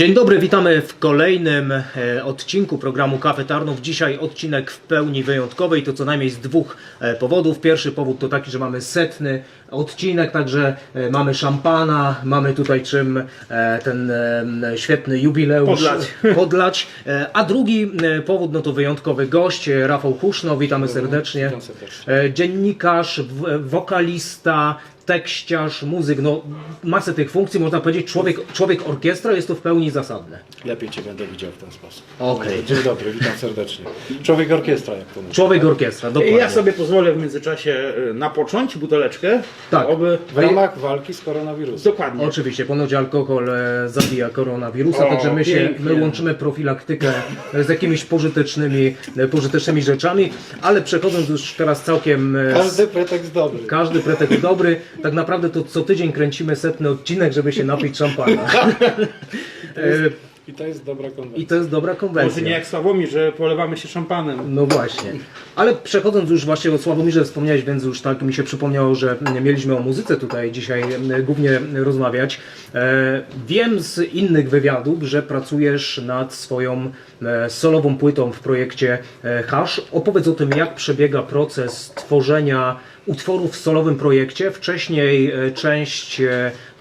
Dzień dobry, witamy w kolejnym e, odcinku programu Kafe Tarnów. Dzisiaj odcinek w pełni wyjątkowy i to co najmniej z dwóch e, powodów. Pierwszy powód to taki, że mamy setny odcinek, także e, mamy szampana, mamy tutaj czym e, ten e, świetny jubileusz Podlać. podlać. A drugi powód no to wyjątkowy gość, Rafał Huszno, witamy serdecznie. witam serdecznie. Dziennikarz, wokalista, tekściarz, muzyk, no masę tych funkcji, można powiedzieć, człowiek, człowiek orkiestra jest to w pełni zasadne. Lepiej Cię będę widział w ten sposób. Okej. Dzień dobry, witam serdecznie. Człowiek orkiestra, jak to mówię. Człowiek orkiestra, I dokładnie. ja sobie pozwolę w międzyczasie napocząć buteleczkę. Tak. Oby... W ramach walki z koronawirusem. Dokładnie. Oczywiście, ponoć alkohol e, zabija koronawirusa, O, także my, się, pięknie. my łączymy profilaktykę z jakimiś pożytecznymi, e, pożytecznymi rzeczami, ale przechodząc już teraz całkiem... e, Każdy pretekst dobry. Każdy pretekst dobry. Tak naprawdę to co tydzień kręcimy setny odcinek, żeby się napić szampana. E, I to jest dobra konwencja. I to jest dobra Może konwencja. nie jak Sławomir, że polewamy się szampanem. No właśnie. Ale przechodząc już właśnie o Sławomirze wspomniałeś, więc już tak mi się przypomniało, że mieliśmy o muzyce tutaj dzisiaj głównie rozmawiać. E, Wiem z innych wywiadów, że pracujesz nad swoją e, solową płytą w projekcie e, Hash. Opowiedz o tym, jak przebiega proces tworzenia utworów w solowym projekcie. Wcześniej część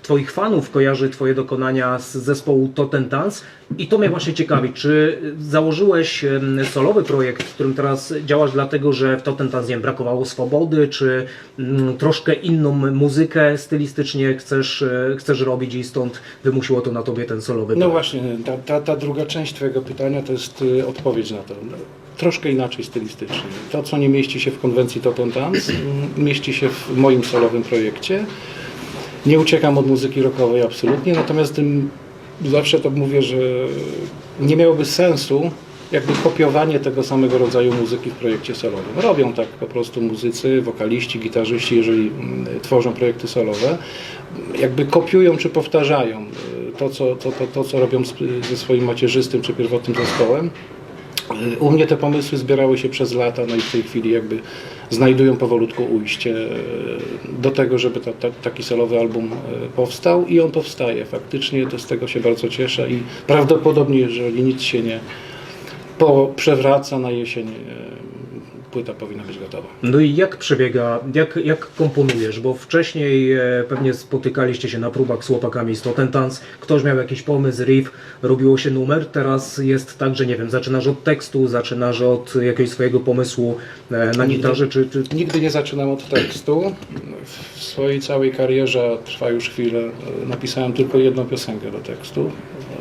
Twoich fanów kojarzy Twoje dokonania z zespołu Totem Dance i to mnie właśnie ciekawi, czy założyłeś solowy projekt, w którym teraz działasz dlatego, że w Totem Dance nie wiem, brakowało swobody, czy mm, troszkę inną muzykę stylistycznie chcesz, e, chcesz robić i stąd wymusiło to na Tobie ten solowy No projekt? właśnie, ta, ta, ta druga część Twojego pytania to jest y, odpowiedź na to. Troszkę inaczej stylistycznie. To, co nie mieści się w konwencji Totem Dance, mieści się w moim solowym projekcie. Nie uciekam od muzyki rockowej absolutnie, natomiast tym zawsze to mówię, że nie miałoby sensu jakby kopiowanie tego samego rodzaju muzyki w projekcie solowym. Robią tak po prostu muzycy, wokaliści, gitarzyści, jeżeli mm, tworzą projekty solowe, jakby kopiują czy powtarzają y, to, co, to, to, to, co robią ze swoim macierzystym czy pierwotnym zespołem. Y, U mnie te pomysły zbierały się przez lata, no i w tej chwili jakby znajdują powolutku ujście y, do tego, żeby ta, ta, taki solowy album y, powstał i on powstaje. Faktycznie to z tego się bardzo cieszę i prawdopodobnie, jeżeli nic się nie po, przewraca na jesień, y, płyta powinna być gotowa. No i jak przebiega, jak, jak komponujesz? Bo wcześniej e, pewnie spotykaliście się na próbach z chłopakami z Totem Dance, ktoś miał jakiś pomysł, riff, robiło się numer, teraz jest tak, że nie wiem, zaczynasz od tekstu, zaczynasz od jakiegoś swojego pomysłu e, na gitarze, czy, czy Nigdy nie zaczynam od tekstu. W swojej całej karierze, trwa już chwilę, napisałem tylko jedną piosenkę do tekstu.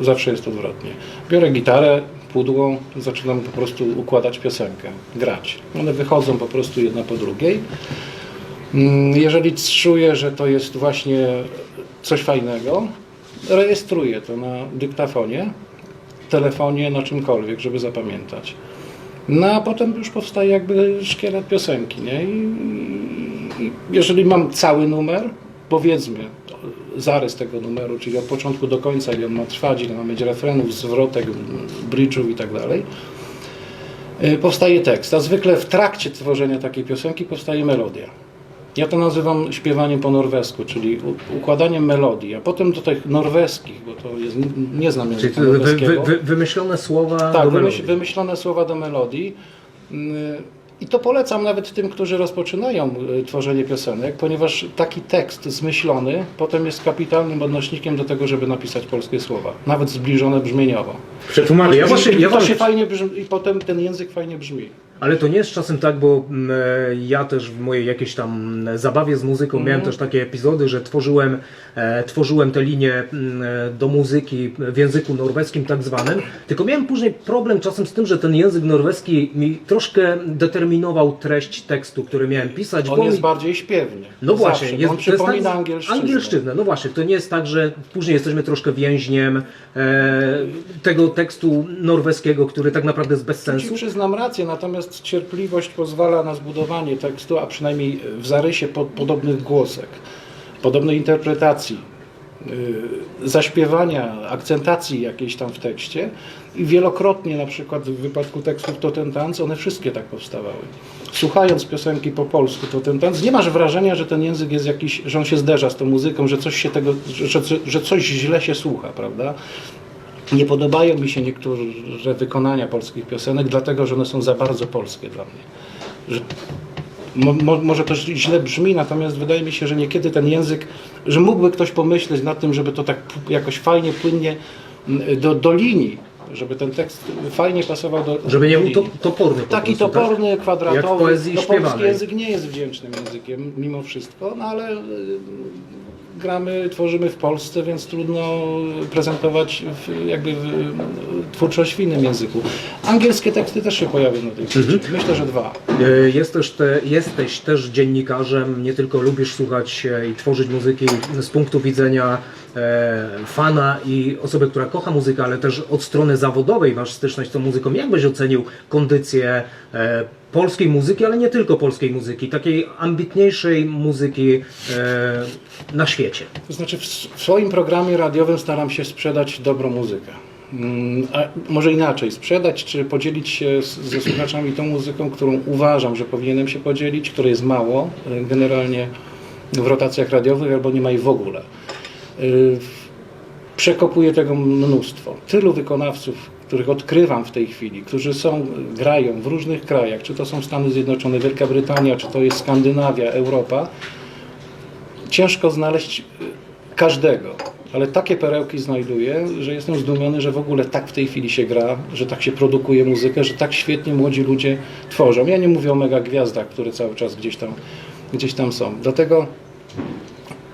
Zawsze jest odwrotnie. Biorę gitarę, pudło, zaczynam po prostu układać piosenkę, grać. One wychodzą po prostu jedna po drugiej. Mm, Jeżeli czuję, że to jest właśnie coś fajnego, rejestruję to na dyktafonie, telefonie, na czymkolwiek, żeby zapamiętać. No a potem już powstaje jakby szkielet piosenki, nie? I, i jeżeli mam cały numer, powiedzmy zarys tego numeru, czyli od początku do końca, ile on ma trwać, ile ma mieć refrenów, zwrotek, bridge'ów i tak dalej, y, powstaje tekst. A zwykle w trakcie tworzenia takiej piosenki powstaje melodia. Ja to nazywam śpiewaniem po norwesku, czyli układaniem melodii, a potem do tych norweskich, bo to jest, nie znam Czyli języka wy, wy, norweskiego. wy, wymyślone słowa Tak, do melodii. wymyślone słowa do melodii. I to polecam nawet tym, którzy rozpoczynają y, tworzenie piosenek, ponieważ taki tekst zmyślony potem jest kapitalnym odnośnikiem do tego, żeby napisać polskie słowa, nawet zbliżone brzmieniowo. Przetłumaczmy. Ja właśnie- ja to się fajnie brzmi, I potem ten język fajnie brzmi. Ale to nie jest czasem tak, bo mm, e, ja też w mojej jakiejś tam mm, zabawie z muzyką miałem też takie epizody, że tworzyłem, e, tworzyłem te linie mm, e, do muzyki w języku norweskim tak zwanym, tylko miałem później problem czasem z tym, że ten język norweski mi troszkę determinował treść tekstu, który miałem pisać. On bo jest mi... bardziej śpiewny. No Zawsze, właśnie, jest, on to jest przypomina tak- angielszczyznę. angielszczyznę. No właśnie, to nie jest tak, że później jesteśmy troszkę więźniem e, tego tekstu norweskiego, który tak naprawdę jest bez Ci sensu. przyznam rację, natomiast cierpliwość pozwala na zbudowanie tekstu, a przynajmniej w zarysie pod, podobnych głosek, podobnej interpretacji, yy, zaśpiewania, akcentacji jakiejś tam w tekście i wielokrotnie na przykład w wypadku tekstów To ten tanc, one wszystkie tak powstawały. Słuchając piosenki po polsku To ten tanc, nie masz wrażenia, że ten język jest jakiś, że on się zderza z tą muzyką, że coś się tego, że, że coś źle się słucha, prawda? Nie podobają mi się niektóre wykonania polskich piosenek, dlatego że one są za bardzo polskie dla mnie. Mo, mo, może to źle brzmi, natomiast wydaje mi się, że niekiedy ten język, że mógłby ktoś pomyśleć nad tym, żeby to tak jakoś fajnie, płynnie do, do linii, żeby ten tekst fajnie pasował do Żeby nie był to, toporny po Taki prostu, tak? toporny, kwadratowy. Jak poezji no, polski język nie jest wdzięcznym językiem mimo wszystko, no ale y, gramy, tworzymy w Polsce, więc trudno prezentować w, jakby w, twórczość w innym języku. Angielskie teksty też się pojawią na tej Mhm. płycie. Myślę, że dwa. E, Jesteś, te, jesteś też dziennikarzem, nie tylko lubisz słuchać i tworzyć muzyki z punktu widzenia fana i osoby, która kocha muzykę, ale też od strony zawodowej masz styczność z tą muzyką. Jak byś ocenił kondycję e, polskiej muzyki, ale nie tylko polskiej muzyki, takiej ambitniejszej muzyki e, na świecie? To znaczy w swoim programie radiowym staram się sprzedać dobrą muzykę. Mm, A może inaczej, sprzedać czy podzielić się z, ze słuchaczami tą muzyką, którą uważam, że powinienem się podzielić, której jest mało e, generalnie w rotacjach radiowych albo nie ma jej w ogóle. Y, Przekopuję tego mnóstwo. Tylu wykonawców, których odkrywam w tej chwili, którzy są, grają w różnych krajach, czy to są Stany Zjednoczone, Wielka Brytania, czy to jest Skandynawia, Europa, ciężko znaleźć y, każdego, ale takie perełki znajduję, że jestem zdumiony, że w ogóle tak w tej chwili się gra, że tak się produkuje muzykę, że tak świetnie młodzi ludzie tworzą. Ja nie mówię o mega gwiazdach, które cały czas gdzieś tam, gdzieś tam są. Dlatego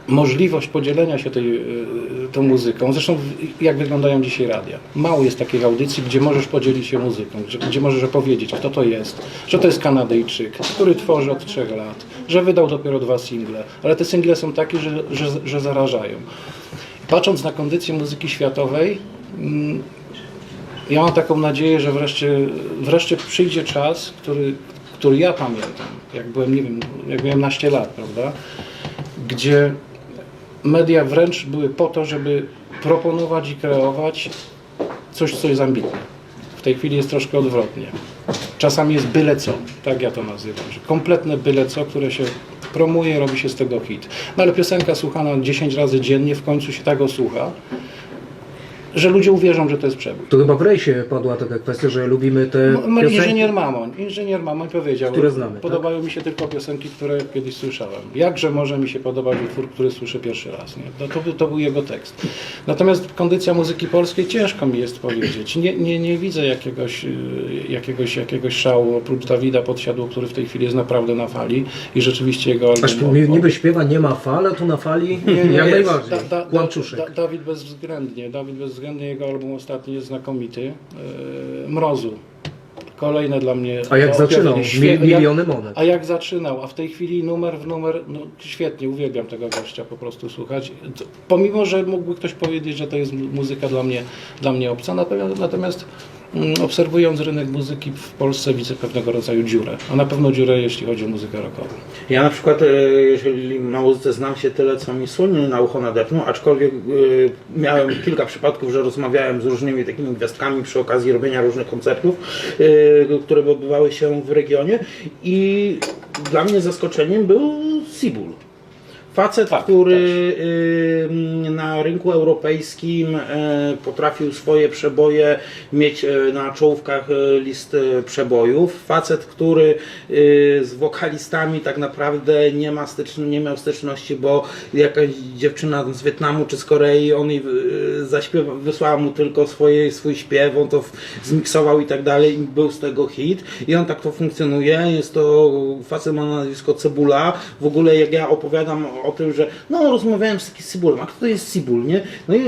możliwość podzielenia się tej, y, tą muzyką, zresztą jak wyglądają dzisiaj radia. Mało jest takich audycji, gdzie możesz podzielić się muzyką, gdzie, gdzie możesz opowiedzieć, kto to jest, że to jest Kanadyjczyk, który tworzy od trzech lat, że wydał dopiero dwa single, ale te single są takie, że, że, że zarażają. Patrząc na kondycję muzyki światowej, mm, ja mam taką nadzieję, że wreszcie, wreszcie przyjdzie czas, który, który ja pamiętam, jak byłem, nie wiem, jak miałem naście lat, prawda, gdzie media wręcz były po to, żeby proponować i kreować coś, co jest ambitne. W tej chwili jest troszkę odwrotnie. Czasami jest byle co, tak ja to nazywam, że kompletne byle co, które się promuje, robi się z tego hit. No ale piosenka słuchana 10 razy dziennie w końcu się tak słucha, że ludzie uwierzą, że to jest przebój. To chyba w rejsie padła taka kwestia, że lubimy te no, piosenki. inżynier Mamoń, inżynier Mamoń powiedział, Które znamy, podobają mi się tylko piosenki, które kiedyś słyszałem. Jakże może mi się podobać utwór, który słyszę pierwszy raz? Nie? No, to, był- to był jego tekst. Natomiast kondycja muzyki polskiej ciężko mi jest powiedzieć. Nie, nie, nie widzę jakiegoś, y, jakiegoś, jakiegoś szału, oprócz Dawida Podsiadło, który w tej chwili jest naprawdę na fali i rzeczywiście jego album... Aż mi- niby śpiewa nie ma fal, a tu na fali jak najbardziej. Da, da, Kłamczuszek. da, Dawid bezwzględnie, Dawid bezwzględnie, jego album ostatni jest znakomity. Yy, Mrozu. Kolejne dla mnie. A jak zaczynał? Świe- miliony monet. A jak zaczynał? A w tej chwili numer w numer, no świetnie, uwielbiam tego gościa po prostu słuchać. Pomimo, że mógłby ktoś powiedzieć, że to jest mu- muzyka dla mnie, dla mnie obca, natomiast, natomiast obserwując rynek muzyki w Polsce widzę pewnego rodzaju dziurę. A na pewno dziurę, jeśli chodzi o muzykę rockową. Ja na przykład, e, jeżeli na muzyce znam się tyle, co mi słonie na ucho nadepną, aczkolwiek e, miałem kilka przypadków, że rozmawiałem z różnymi takimi gwiazdkami przy okazji robienia różnych koncertów, e, które odbywały się w regionie i dla mnie zaskoczeniem był Sibul. Facet, Tak, który y, na rynku europejskim e, potrafił swoje przeboje mieć e, na czołówkach e, list przebojów. Facet, który y, z wokalistami tak naprawdę nie, ma styczn- nie miał styczności, bo jakaś dziewczyna z Wietnamu czy z Korei, on jej y, zaśpiewa, wysłała mu tylko swoje, swój śpiew, on to zmiksował i tak dalej i był z tego hit. I on tak to funkcjonuje. Jest to facet ma nazwisko Cebula. W ogóle jak ja opowiadam o tym, że no rozmawiałem z takim Cybulem, a kto to jest Cybul, nie? No i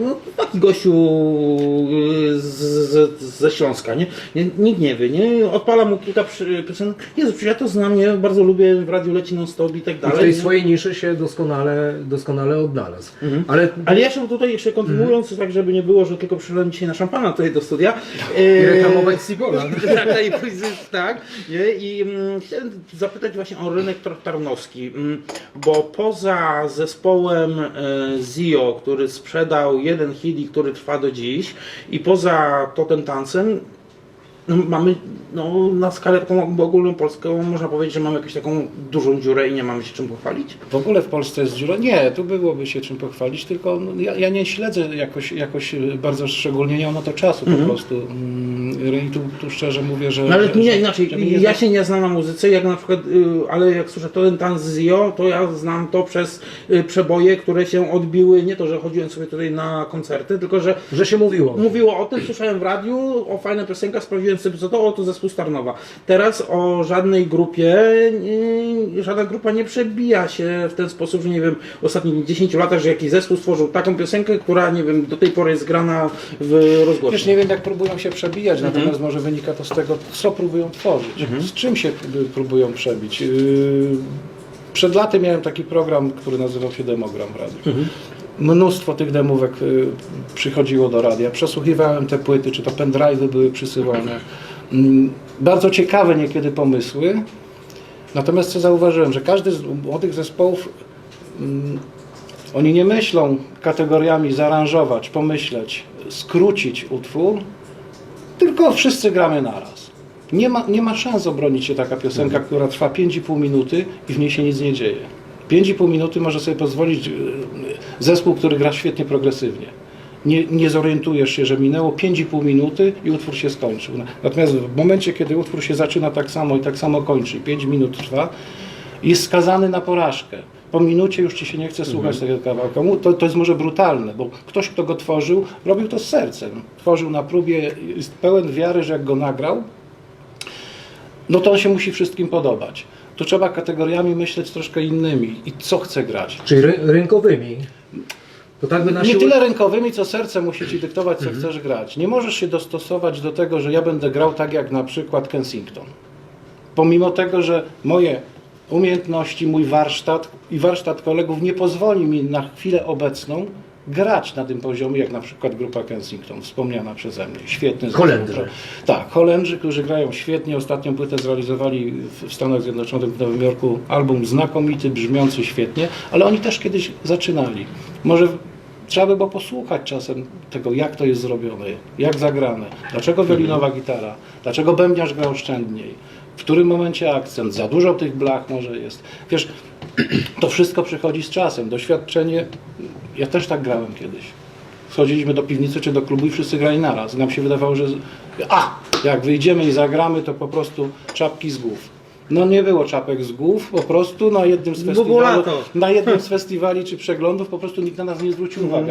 no, taki gościu y, z, z, ze Śląska, nie? Nikt nie wie, nie? Odpala mu kilka piosenek. Jezu, ja to znam, nie? Bardzo lubię, w radiu leci non stop i tak I w dalej. tej nie? swojej niszy się doskonale, doskonale odnalazł. Ale Ale jeszcze tutaj jeszcze kontynuując, tak żeby nie było, że tylko przyszedłem dzisiaj na szampana tutaj do studia. i e, reklamować tak, tak, i powiedzieć, tak. Nie? I mm, chciałem zapytać właśnie o rynek tar- tarnowski, mm, bo poza zespołem e, Zio, który sprzedał jeden hit i który trwa do dziś, i poza Totem Tancem, mamy no, na skalę taką ogólnopolską, można powiedzieć, że mamy jakąś taką dużą dziurę i nie mamy się czym pochwalić. W ogóle w Polsce jest dziura? Nie, tu byłoby się czym pochwalić, tylko no, ja, ja nie śledzę jakoś, jakoś bardzo szczególnie, nie mam na to czasu po prostu. Mm, I tu, tu szczerze mówię, że... No ale że, nie, że- inaczej, nie ja się nie znam na muzyce, jak na przykład, y, ale jak słyszę to Tan Zio, to ja znam to przez y, przeboje, które się odbiły, nie to, że chodziłem sobie tutaj na koncerty, tylko że Że się mówiło. Mówiło o tym, słyszałem w radiu, o fajna piosenka, sprawdziłem sobie co to, o to zespół Starnowa. Teraz o żadnej grupie, żadna grupa nie przebija się w ten sposób, że nie wiem, w ostatnich 10 latach, że jakiś zespół stworzył taką piosenkę, która nie wiem, do tej pory jest grana w rozgłośni. Wiesz, nie wiem jak próbują się przebijać, natomiast może wynika to z tego, co próbują tworzyć, z czym się prób- próbują przebić. Yy, Przed laty miałem taki program, który nazywał się Demogram w radiu. Mnóstwo tych demówek y, przychodziło do radia. Przesłuchiwałem te płyty, czy to pendrive'y były przysyłane. Mm, Bardzo ciekawe niekiedy pomysły. Natomiast co zauważyłem, że każdy z młodych zespołów mm, oni nie myślą kategoriami zaaranżować, pomyśleć, skrócić utwór, tylko wszyscy gramy naraz. Nie ma, nie ma szans obronić się taka piosenka, która trwa 5,5 minuty i w niej się nic nie dzieje. 5,5 minuty może sobie pozwolić yy, zespół, który gra świetnie progresywnie. Nie, nie zorientujesz się, że minęło 5,5 minuty i utwór się skończył. Natomiast w momencie, kiedy utwór się zaczyna tak samo i tak samo kończy, 5 minut trwa, jest skazany na porażkę. Po minucie już ci się nie chce słuchać tego kawałka. To, to jest może brutalne, bo ktoś, kto go tworzył, robił to z sercem. Tworzył na próbie, jest pełen wiary, że jak go nagrał, no to on się musi wszystkim podobać. Tu trzeba kategoriami myśleć troszkę innymi i co chce grać. Czyli ry rynkowymi. To tak by na Nie tyle rękowymi, co serce musi ci dyktować, co chcesz grać. Nie możesz się dostosować do tego, że ja będę grał tak jak na przykład Kensington. Pomimo tego, że moje umiejętności, mój warsztat i warsztat kolegów nie pozwoli mi na chwilę obecną grać na tym poziomie, jak na przykład grupa Kensington, wspomniana przeze mnie. Świetny zespół. Holendrzy. Tak, Holendrzy, którzy grają świetnie. Ostatnią płytę zrealizowali w Stanach Zjednoczonych, w Nowym Jorku. Album znakomity, brzmiący świetnie, ale oni też kiedyś zaczynali. Może trzeba by było posłuchać czasem tego, jak to jest zrobione, jak zagrane, dlaczego wiolinowa gitara, dlaczego bębniarz gra oszczędniej, w którym momencie akcent, za dużo tych blach może jest. Wiesz, to wszystko przychodzi z czasem. Doświadczenie, ja też tak grałem kiedyś. Schodziliśmy do piwnicy czy do klubu i wszyscy grali naraz. Nam się wydawało, że a, jak wyjdziemy i zagramy, to po prostu czapki z głów. No nie było czapek z głów, po prostu na jednym z lato. na jednym z festiwali czy przeglądów po prostu nikt na nas nie zwrócił uwagi.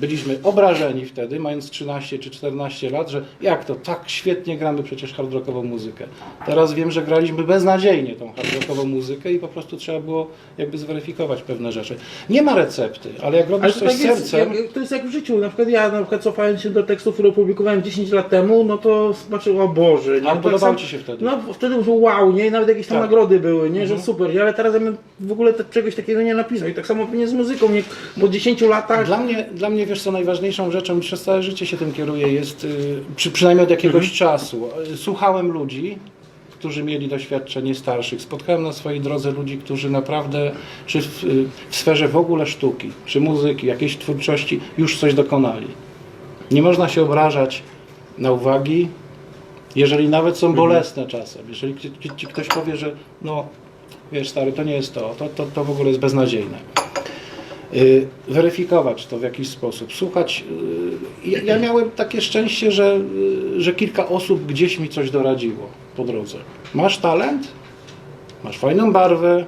Byliśmy obrażeni wtedy, mając 13 czy 14 lat, że jak to, tak świetnie gramy przecież hard rockową muzykę. Teraz wiem, że graliśmy beznadziejnie tą hard rockową muzykę i po prostu trzeba było jakby zweryfikować pewne rzeczy. Nie ma recepty, ale jak robisz Ale coś tak jest, sercem... jak, to jest jak w życiu. Na przykład ja na przykład cofając się do tekstów, które opublikowałem 10 lat temu, no to zobaczyłem, o Boże. Nie? A To podobało tak ci się wtedy? No wtedy było wow, nie? I nawet jakieś tam Tak. nagrody były, nie? Że super, nie? ale teraz ja bym w ogóle czegoś takiego nie napisał. I tak samo pewnie z muzyką, nie? Po 10 latach... Dla mnie, dla mnie, wiesz co, najważniejszą rzeczą, przez całe życie się tym kieruję, jest, y, przy, przynajmniej od jakiegoś czasu, y, słuchałem ludzi, którzy mieli doświadczenie starszych. Spotkałem na swojej drodze ludzi, którzy naprawdę, czy w, y, w sferze w ogóle sztuki, czy muzyki, jakiejś twórczości, już coś dokonali. Nie można się obrażać na uwagi, jeżeli nawet są bolesne czasem. Jeżeli ci, ci, ci ktoś powie, że no, wiesz stary, to nie jest to, to, to, to w ogóle jest beznadziejne. Y, weryfikować to w jakiś sposób, słuchać. y, Ja, ja miałem takie szczęście, że, y, że kilka osób gdzieś mi coś doradziło po drodze. Masz talent, masz fajną barwę,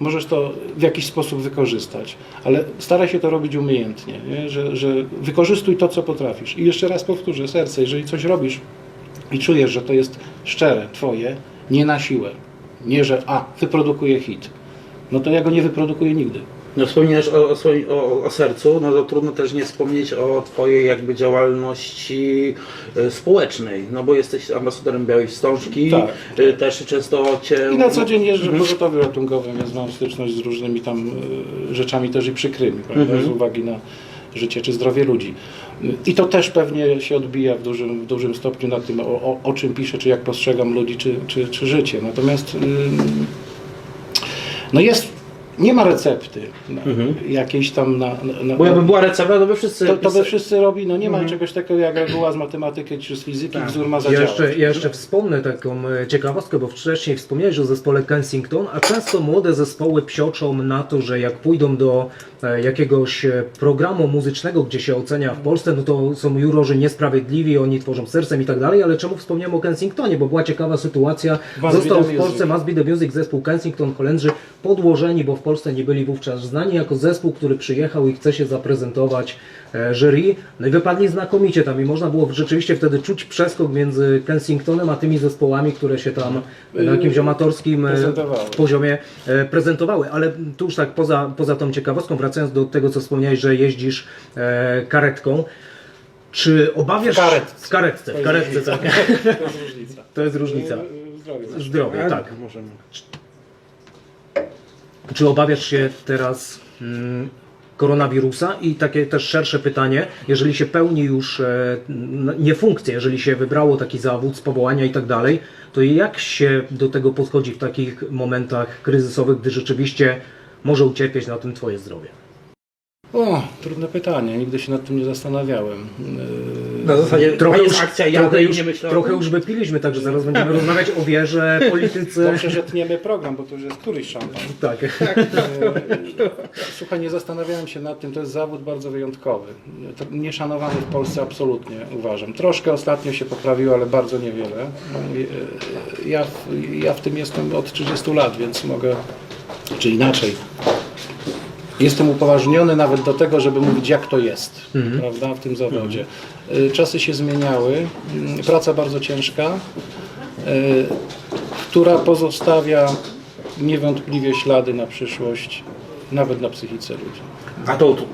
możesz to w jakiś sposób wykorzystać, ale staraj się to robić umiejętnie, nie? Że, że wykorzystuj to, co potrafisz. I jeszcze raz powtórzę, serce, jeżeli coś robisz i czujesz, że to jest szczere, twoje, nie na siłę, nie, że a, wyprodukuję hit, no to ja go nie wyprodukuję nigdy. No wspomniałeś o, o, swoim- o, o sercu, no to trudno też nie wspomnieć o Twojej jakby działalności e, społecznej, no bo jesteś ambasadorem Białej Wstążki, Tak. e, też często Cię... I na co dzień jeżdżę pogotowie ratunkowym, więc mam styczność z różnymi tam y, rzeczami też i przykrymi, prawda, z uwagi na życie czy zdrowie ludzi. I to też pewnie się odbija w dużym, w dużym stopniu na tym, o, o, o czym piszę, czy jak postrzegam ludzi, czy, czy, czy życie. Natomiast ym, no jest nie ma recepty na, jakiejś tam na, na, Mhm. Bo jakby była recepta, to by wszyscy... to, to by wszyscy robi, no nie ma czegoś takiego jak reguła z matematyki czy z fizyki, wzór ma Ja zadziałać. jeszcze, ja jeszcze wspomnę taką e, ciekawostkę, bo wcześniej wspomniałeś o zespole Kensington, a często młode zespoły psioczą na to, że jak pójdą do e, jakiegoś e, programu muzycznego, gdzie się ocenia w Polsce, no to są jurorzy niesprawiedliwi, oni tworzą sercem i tak dalej, ale czemu wspomniałem o Kensingtonie, bo była ciekawa sytuacja, Must został w Polsce. Must Be The Music, zespół Kensington, Holendrzy podłożeni, bo w Polsce nie byli wówczas znani jako zespół, który przyjechał i chce się zaprezentować e, jury. No i wypadli znakomicie tam i można było rzeczywiście wtedy czuć przeskok między Kensingtonem a tymi zespołami, które się tam na jakimś amatorskim e, Prezentowały. poziomie e, prezentowały. Ale tu już tak poza, poza tą ciekawostką, wracając do tego, co wspomniałeś, że jeździsz karetką. Czy obawiasz... W karetce. W karetce, w karetce, tak. To jest różnica. To jest różnica. Zdrowie. Zdrowie, tak. Możemy. Czy obawiasz się teraz mm, koronawirusa? I takie też szersze pytanie, jeżeli się pełni już e, nie funkcję, jeżeli się wybrało taki zawód z powołania i tak dalej, to jak się do tego podchodzi w takich momentach kryzysowych, gdy rzeczywiście może ucierpieć na tym Twoje zdrowie? O, trudne pytanie, nigdy się nad tym nie zastanawiałem. Yy, Na zasadzie Trochę już, akcja, trochę, już, nie trochę już wypiliśmy, także zaraz będziemy rozmawiać o wierze, polityce. Dobrze, że tniemy program, bo to już jest któryś szampan. Tak. Yy, Słuchaj, nie zastanawiałem się nad tym, to jest zawód bardzo wyjątkowy. To Nieszanowany w Polsce absolutnie, uważam. Troszkę ostatnio się poprawiło, ale bardzo niewiele. Yy, Ja, w- ja w tym jestem od 30 lat, więc mogę, czy inaczej. Jestem upoważniony nawet do tego, żeby mówić, jak to jest, prawda, w tym zawodzie. Y, Czasy się zmieniały, y, praca bardzo ciężka, y, która pozostawia niewątpliwie ślady na przyszłość, nawet na psychice ludzi. A to, to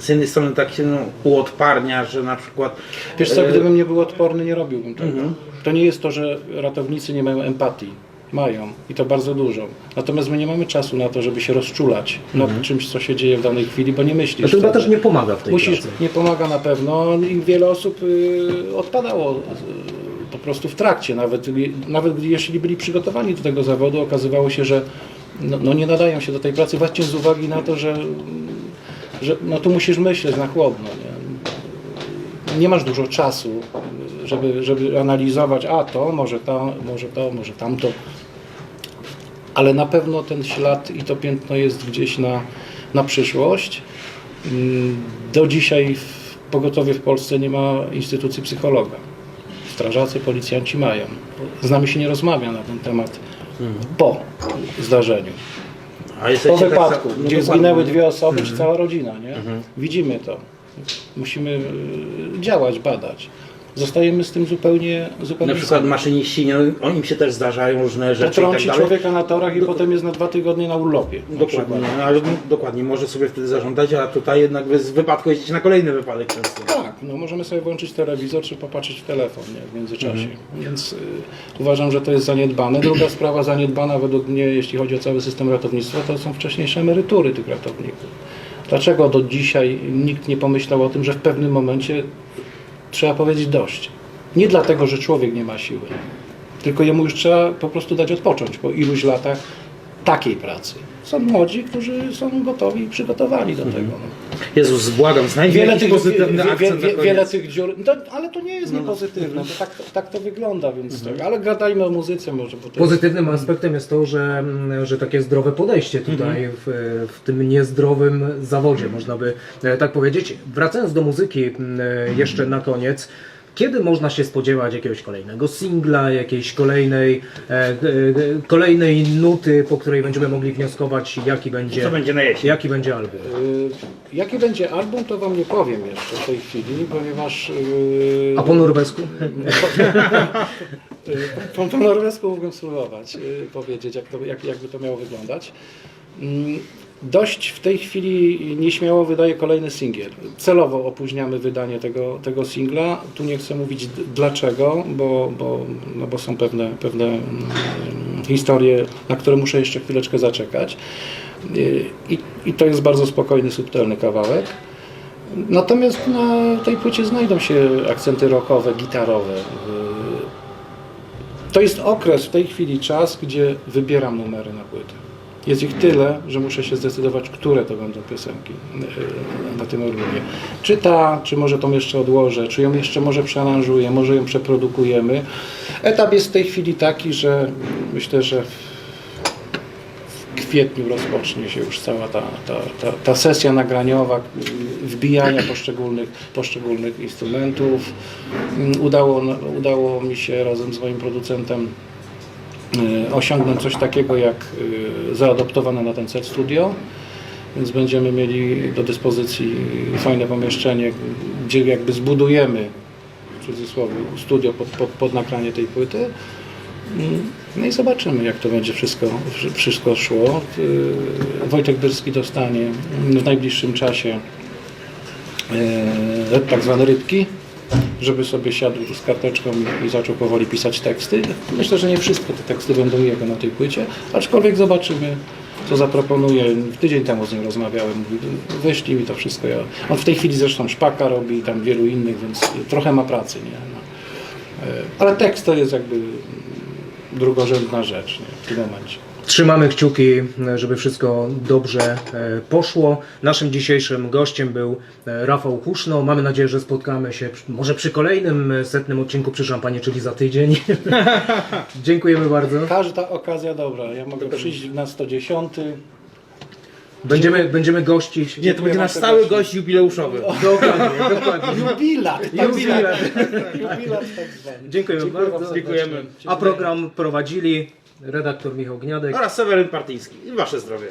z jednej strony tak się no, uodparnia, że na przykład Wiesz co, e, gdybym nie był odporny, nie robiłbym tego. To nie jest to, że ratownicy nie mają empatii. Mają i to bardzo dużo. Natomiast my nie mamy czasu na to, żeby się rozczulać nad czymś, co się dzieje w danej chwili, bo nie No myślisz. to chyba też nie pomaga w tej Musisz, pracy. nie pomaga na pewno i wiele osób y, odpadało y, po prostu w trakcie, nawet, nawet gdy- jeśli byli przygotowani do tego zawodu, okazywało się, że no, no nie nadają się do tej pracy właśnie z uwagi na to, że, że no tu musisz myśleć na chłodno. Nie, nie masz dużo czasu, żeby, żeby analizować, a to, może to, może to, może tamto. Ale na pewno ten ślad i to piętno jest gdzieś na, na przyszłość. Mm, Do dzisiaj w pogotowie w Polsce nie ma instytucji psychologa. Strażacy, policjanci mają. Z nami się nie rozmawia na ten temat po zdarzeniu. Po tak wypadku, no gdzie zginęły dwie osoby, czy cała rodzina, nie? Widzimy to. Musimy y, działać, badać. Zostajemy z tym zupełnie, zupełnie Na przykład maszyniści, no, im się też zdarzają różne rzeczy tak Potrąci dalej. człowieka na torach i potem jest na dwa tygodnie na urlopie. na Dokładnie, przykład. no, ale dokładnie, może sobie wtedy zażądać, a tutaj jednak z wypadku jeździcie na kolejny wypadek często. Tak, no możemy sobie włączyć telewizor czy popatrzeć w telefon nie, w międzyczasie. Mhm. Więc y, uważam, że to jest zaniedbane. Druga sprawa zaniedbana według mnie, jeśli chodzi o cały system ratownictwa, to są wcześniejsze emerytury tych ratowników. Dlaczego do dzisiaj nikt nie pomyślał o tym, że w pewnym momencie trzeba powiedzieć dość? Nie dlatego, że człowiek nie ma siły, tylko jemu już trzeba po prostu dać odpocząć po iluś latach takiej pracy. Są młodzi, którzy są gotowi i przygotowani do tego. No. Jezus, błagam, znajdź Wiele tych, pozytywny wie, wie, wie, wiele tych dziur, no, ale to nie jest niepozytywne, bo tak, tak to wygląda, więc tak. ale gadajmy o muzyce może, bo to jest, Pozytywnym aspektem jest to, że, mm, że takie zdrowe podejście tutaj w, w tym niezdrowym zawodzie, można by e, tak powiedzieć. Wracając do muzyki mm, e, jeszcze na koniec, kiedy można się spodziewać jakiegoś kolejnego singla, jakiejś kolejnej, e, e, kolejnej nuty, po której będziemy mogli wnioskować, jaki będzie, Co będzie na jesień? jaki będzie album? Y, Jaki będzie album, to wam nie powiem jeszcze w tej chwili, ponieważ y, A po norwesku? y, po, po norwesku mogę spróbować y, powiedzieć, jak to, jak, jakby to miało wyglądać. Mm, Dość w tej chwili nieśmiało wydaje kolejny singiel. Celowo opóźniamy wydanie tego, tego singla. Tu nie chcę mówić dlaczego, bo, bo, no bo są pewne, pewne mm, historie, na które muszę jeszcze chwileczkę zaczekać. I, I to jest bardzo spokojny, subtelny kawałek. Natomiast na tej płycie znajdą się akcenty rockowe, gitarowe. To jest okres, w tej chwili czas, gdzie wybieram numery na płytę. Jest ich tyle, że muszę się zdecydować, które to będą piosenki e, na tym albumie. Czy ta, czy może tą jeszcze odłożę, czy ją jeszcze może przearanżuję, może ją przeprodukujemy. Etap jest w tej chwili taki, że myślę, że w kwietniu rozpocznie się już cała ta, ta, ta, ta sesja nagraniowa, wbijania poszczególnych, poszczególnych instrumentów. Mm, Udało, udało mi się razem z moim producentem osiągnąć coś takiego jak y, zaadoptowane na ten set studio. Więc będziemy mieli do dyspozycji fajne pomieszczenie, gdzie jakby zbudujemy w cudzysłowie studio pod, pod, pod tej płyty. No i zobaczymy, jak to będzie wszystko, wszystko szło. Yy, Wojtek Dyrski dostanie w najbliższym czasie e, tak zwane rybki, żeby sobie siadł z karteczką i, zaczął powoli pisać teksty. Myślę, że nie wszystkie te teksty będą jego na tej płycie, aczkolwiek zobaczymy, co zaproponuje. Tydzień temu z nim rozmawiałem, mówi, wyślij mi to wszystko. Ja, on w tej chwili zresztą szpaka robi i tam wielu innych, więc trochę ma pracy. Nie? No. E, Ale tekst to jest jakby drugorzędna rzecz nie? w tym momencie. Trzymamy kciuki, żeby wszystko dobrze e, poszło. Naszym dzisiejszym gościem był e, Rafał Huszno. Mamy nadzieję, że spotkamy się może przy kolejnym e, setnym odcinku przy szampanie, czyli za tydzień. Dziękujemy bardzo. Każda okazja dobra. Ja mogę przyjść na 110. Będziemy, będziemy gościć. Nie, to będzie nasz stały gość jubileuszowy. Dokładnie, dokładnie. Jubilat! Tak Jubilat. zwany. Jubilat tak zwany. Dziękujemy Dziękuję bardzo. Dziękujemy. A program prowadzili redaktor Michał Gniadek. Oraz Seweryn Partyński. I wasze zdrowie.